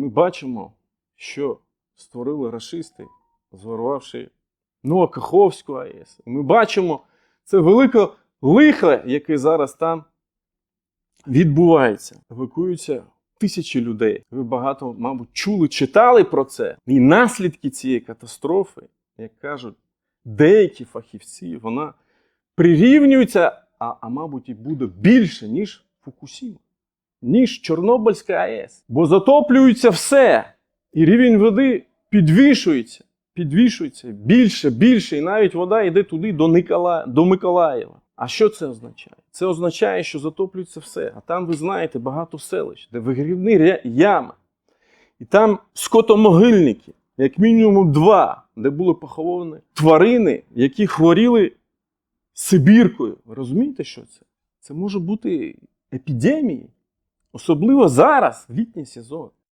ми бачимо, що створили рашисти, зворувавши Новокаховську АЕС. Ми бачимо це велике лихо, яке зараз там відбувається. Евакуються тисячі людей. Ви багато, мабуть, чули, читали про це. І наслідки цієї катастрофи, як кажуть деякі фахівці, вона прирівнюється, а, а мабуть, і буде більше, ніж Фукусіма, ніж Чорнобильська АЕС. Бо затоплюється все, і рівень води підвішується, підвішується більше, більше, і навіть вода йде туди до, Никола... до Миколаєва. А що це означає? Це означає, що затоплюється все. А там, ви знаєте, багато селищ, де вигрібні ря- ями. І там скотомогильники, як мінімум два, де були поховані тварини, які хворіли Сибіркою. Ви розумієте, що це? Це може бути епідемією. Особливо зараз, літній сезон.